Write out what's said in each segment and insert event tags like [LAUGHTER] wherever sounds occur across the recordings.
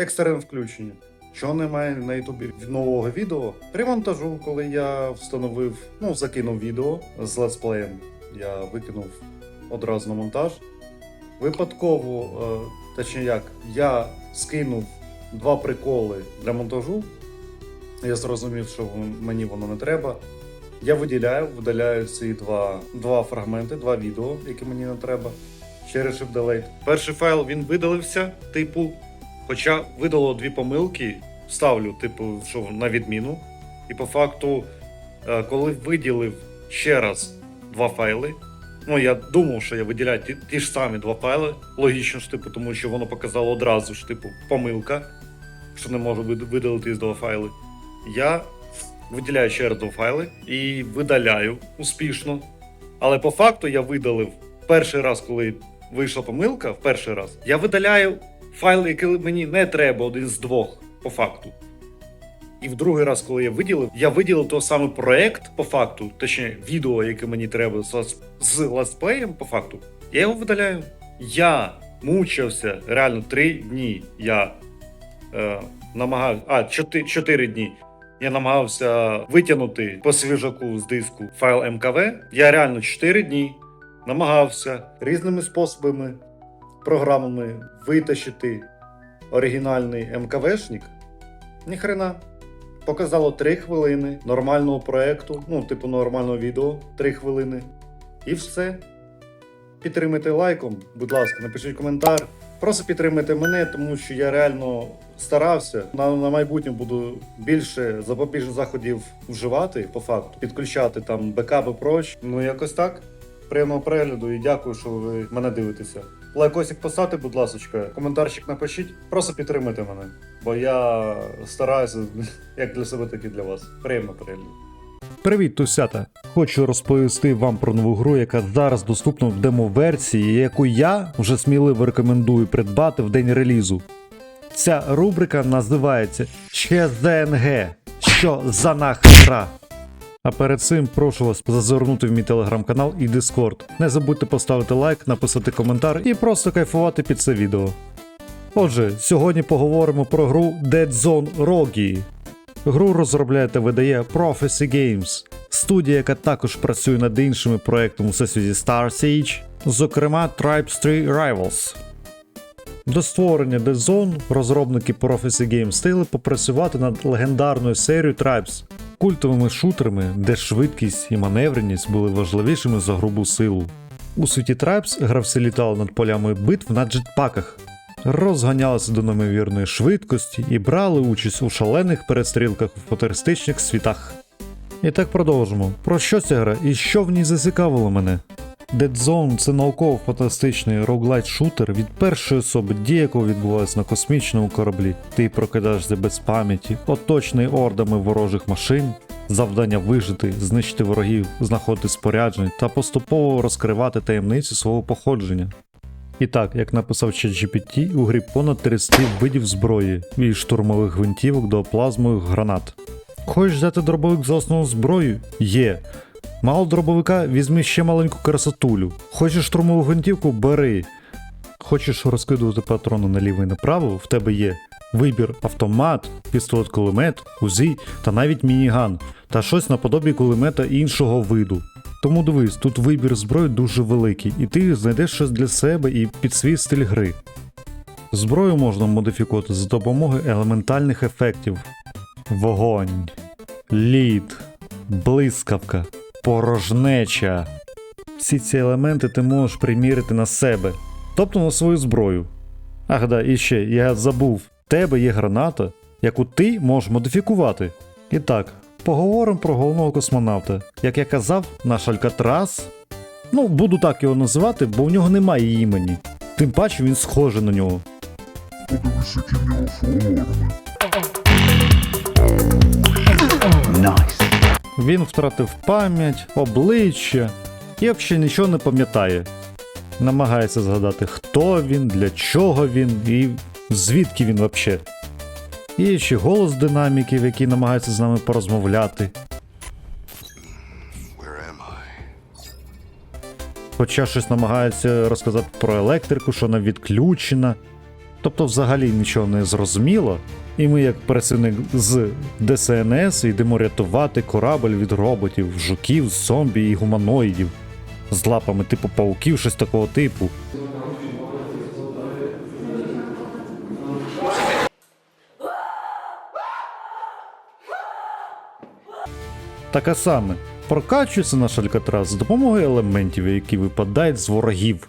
екстрене включення. Що немає на Ютубі нового відео? При монтажу, коли я встановив, ну, закинув відео з летсплеєм, я викинув одразу на монтаж. Випадково, е, точніше як, я скинув два приколи для монтажу. Я зрозумів, що мені воно не треба. Я виділяю, видаляю ці два, два фрагменти, два відео, які мені не треба. Ще рішив делейт. Перший файл він видалився, типу, хоча видало дві помилки, ставлю, типу, що на відміну. І по факту, е, коли виділив ще раз два файли, ну я думав, що я виділяю ті, ті ж самі два файли. Логічно ж, типу, тому що воно показало одразу ж, типу, помилка, що не можу вид- видалити із два файли. Я виділяю ще раз два файли і видаляю успішно. Але по факту я видалив перший раз, коли вийшла помилка, в перший раз, я видаляю файли, які мені не треба, один з двох, по факту. І в другий раз, коли я виділив, я виділив той самий проект по факту, точніше, відео, яке мені треба з, лас- з летсплеєм, по факту, я його видаляю. Я мучився реально три дні. Я е, намагався. А, чотири, чотири дні. Я намагався витягнути по свіжаку з диску файл МКВ. Я реально 4 дні намагався різними способами, програмами витащити оригінальний МКВшник. Ніхрена. Показало 3 хвилини нормального проекту, ну, типу нормального відео, 3 хвилини. І все. Підтримайте лайком, будь ласка, напишіть коментар. Просто підтримайте мене, тому що я реально старався. На, на майбутнє буду більше запобіжних заходів вживати, по факту, підключати там бекапи проч. Ну якось так. Приємного перегляду і дякую, що ви мене дивитеся. Лайкосик поставте, будь ласка, коментарчик напишіть. Просто підтримайте мене, бо я стараюся [LAUGHS] як для себе, так і для вас. Приємного перегляду. Привіт, тусята! Хочу розповісти вам про нову гру, яка зараз доступна в демо-версії, яку я вже сміливо рекомендую придбати в день релізу. Ця рубрика називається ЩЗНГ. Що за нахера? А перед цим прошу вас зазирнути в мій телеграм-канал і Discord. Не забудьте поставити лайк, написати коментар і просто кайфувати під це відео. Отже, сьогодні поговоримо про гру Dead Zone Rogi. Гру розробляє та видає Prophecy Games, студія, яка також працює над іншими проектами у всесвіті Star Siege, зокрема Tribes 3 Rivals. До створення Dead Zone розробники Prophecy Games встигли попрацювати над легендарною серією Tribes, культовими шутерами, де швидкість і маневреність були важливішими за грубу силу. У світі Tribes гравці літали над полями битв на джетпаках, розганялися до неймовірної швидкості і брали участь у шалених перестрілках у футуристичних світах. І так продовжимо. Про що ця гра і що в ній зацікавило мене? Dead Zone це науково-фантастичний роглайт шутер від першої особи, дія якого відбувається на космічному кораблі. Ти прокидаєшся без пам'яті, оточений ордами ворожих машин, завдання вижити, знищити ворогів, знаходити спорядження та поступово розкривати таємниці свого походження. І так, як написав ChatGPT, у грі понад 30 видів зброї, від штурмових гвинтівок до плазмових гранат. Хочеш взяти дробовик за основну зброю? Є. Мало дробовика, візьми ще маленьку красотулю. Хочеш штурмову гвинтівку? Бери. Хочеш розкидувати патрони наліво і направо, в тебе є вибір автомат, пістолет кулемет, УЗІ та навіть мініган, та щось наподобі кулемета іншого виду. Тому дивись, тут вибір зброї дуже великий, і ти знайдеш щось для себе і під свій стиль гри. Зброю можна модифікувати за допомогою елементальних ефектів: вогонь, лід, блискавка, порожнеча. Всі ці елементи ти можеш примірити на себе, тобто на свою зброю. Ах да, і ще я забув, в тебе є граната, яку ти можеш модифікувати. І так, поговоримо про головного космонавта. Як я казав, наш Алькатрас. Ну, буду так його називати, бо в нього немає імені. Тим паче він схожий на нього. Подивись, які в нього форми. Він втратив пам'ять, обличчя і взагалі нічого не пам'ятає. Намагається згадати, хто він, для чого він і звідки він взагалі. Є ще голос динаміків, який намагається з нами порозмовляти. Хоча щось намагається розказати про електрику, що вона відключена. тобто взагалі нічого не зрозуміло, і ми, як працівник з ДСНС, йдемо рятувати корабель від роботів, жуків, зомбі і гуманоїдів з лапами типу пауків, щось такого типу. Таке саме. Прокачується наш Алькатрас з допомогою елементів, які випадають з ворогів.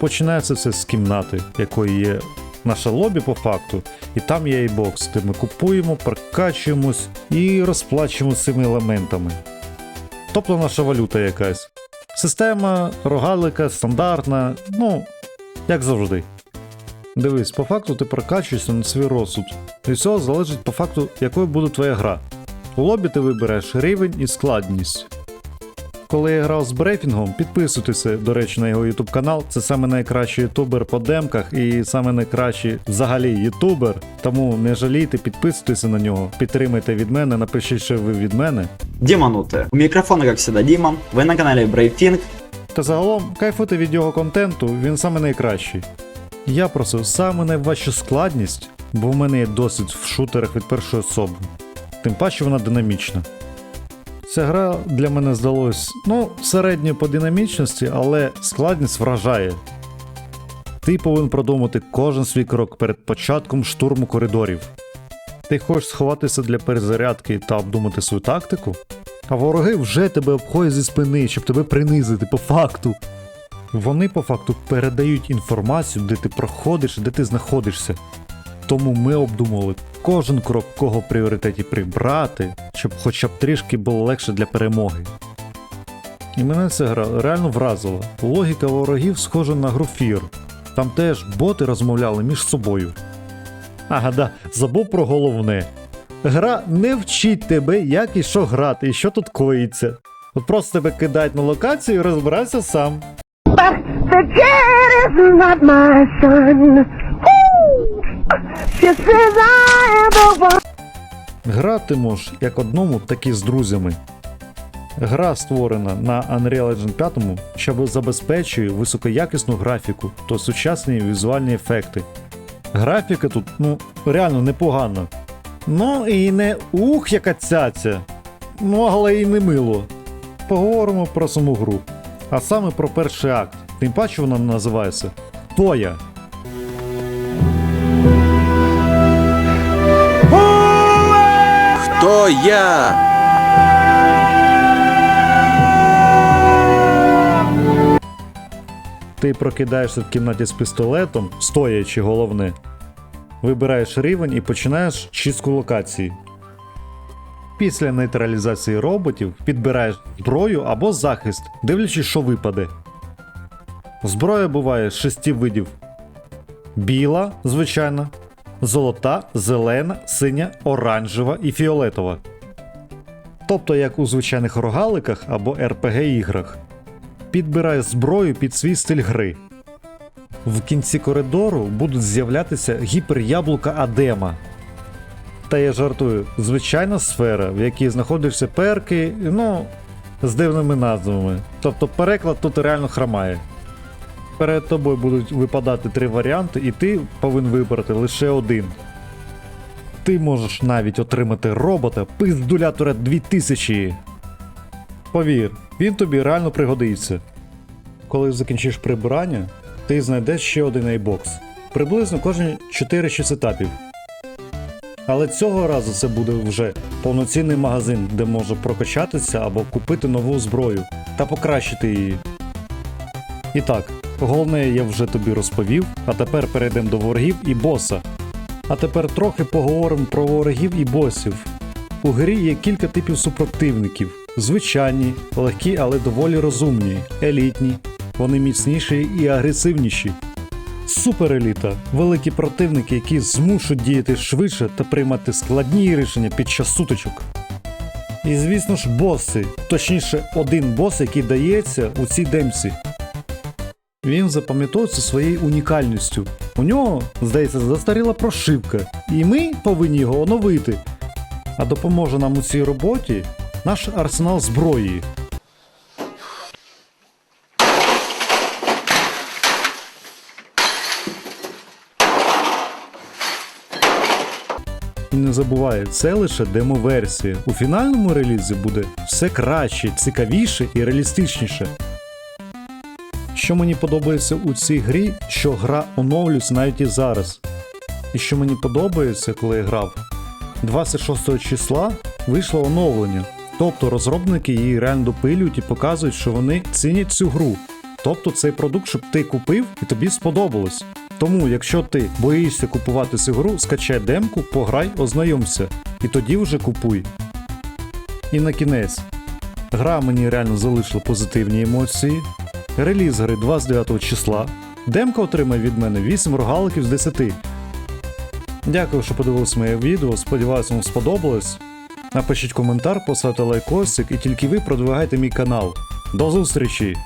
Починається все з кімнати, якої є наше лобі по факту, і там є і бокс, де ми купуємо, прокачуємось і розплачуємо цими елементами. Тобто наша валюта якась. Система рогалика стандартна, ну, як завжди. Дивись, по факту ти прокачуєшся на свій розсуд. Від цього залежить по факту, якою буде твоя гра. У лобі ти вибереш рівень і складність. Коли я грав з брейфінгом, підписуйтеся, до речі, на його YouTube канал. Це саме найкращий ютубер по демках і саме найкращий взагалі ютубер. Тому не жалійте, підписуйтеся на нього, підтримайте від мене, напишіть, що ви від мене. Демонуты. У микрофона, как всегда, Дима. Вы на канале Brave Та загалом кайфуйте від його контенту, він саме найкращий. Я просив саме найважчу складність, бо в мене є досвід в шутерах від першої особи. Тим паче вона динамічна. Ця гра для мене здалась, ну, середньою по динамічності, але складність вражає. Ти повинен продумати кожен свій крок перед початком штурму коридорів. Ти хочеш сховатися для перезарядки та обдумати свою тактику? А вороги вже тебе обходять зі спини, щоб тебе принизити по факту. Вони по факту передають інформацію, де ти проходиш, де ти знаходишся. Тому ми обдумували кожен крок, кого в пріоритеті прибрати, щоб хоча б трішки було легше для перемоги. І мене ця гра реально вразила. Логіка ворогів схожа на гру Fear. Там теж боти розмовляли між собою. Ага, да, забув про головне. Гра не вчить тебе, як і що грати, і що тут коїться. От просто тебе кидають на локацію і розбирайся сам. But the is not my son. Можеш як одному, так і з друзями. Гра створена на Unreal Engine 5, що забезпечує високоякісну графіку та сучасні візуальні ефекти. Графіка тут, ну, реально непогана. Ну і не ух, яка цяця. Ну, але і не мило. Поговоримо про саму гру. А саме про перший акт. Тим паче вона називається Хто я? Кто я? Ти прокидаєшся в кімнаті з пістолетом, стоячи головне. Вибираєш рівень і починаєш чистку локації. Після нейтралізації роботів підбираєш зброю або захист, дивлячись, що випаде. Зброя буває з шести видів: біла, звичайна, золота, зелена, синя, оранжева і фіолетова. Тобто як у звичайних рогаликах або RPG іграх підбирає зброю під свій стиль гри. В кінці коридору будуть з'являтися гіперяблука Адема. Та я жартую, звичайна сфера, в якій знаходяться перки, ну, з дивними назвами. Тобто переклад тут реально хромає. Перед тобою будуть випадати три варіанти, і ти повинен вибрати лише один. Ти можеш навіть отримати робота пиздулятора 2000. Повір, він тобі реально пригодиться. Коли закінчиш прибирання, ти знайдеш ще один айбокс. Приблизно кожні 4-6 етапів. Але цього разу це буде вже повноцінний магазин, де можна прокачатися або купити нову зброю та покращити її. І так, головне я вже тобі розповів, а тепер перейдемо до ворогів і боса. А тепер трохи поговоримо про ворогів і босів. У грі є кілька типів супротивників: звичайні, легкі, але доволі розумні, елітні, вони міцніші і агресивніші. Супереліта великі противники, які змушують діяти швидше та приймати складні рішення під час сутичок. І звісно ж, боси, точніше, один бос, який дається у цій демці. Він запам'ятовується своєю унікальністю. У нього, здається, застаріла прошивка, і ми повинні його оновити. А допоможе нам у цій роботі наш арсенал зброї. І не забувай, це лише демо-версія. У фінальному релізі буде все краще, цікавіше і реалістичніше. Що мені подобається у цій грі, що гра оновлюється навіть і зараз. І що мені подобається, коли я грав, 26 числа вийшло оновлення. Тобто розробники її реально допилюють і показують, що вони цінять цю гру. Тобто цей продукт, щоб ти купив і тобі сподобалось. Тому, якщо ти боїшся купувати цю гру, скачай демку, пограй, ознайомся. І тоді вже купуй. І на кінець. Гра мені реально залишила позитивні емоції. Реліз гри 29 числа. Демка отримає від мене 8 рогаликів з 10. Дякую, що подивилися моє відео. Сподіваюся, вам сподобалось. Напишіть коментар, поставте лайкосик і тільки ви продвигайте мій канал. До зустрічі!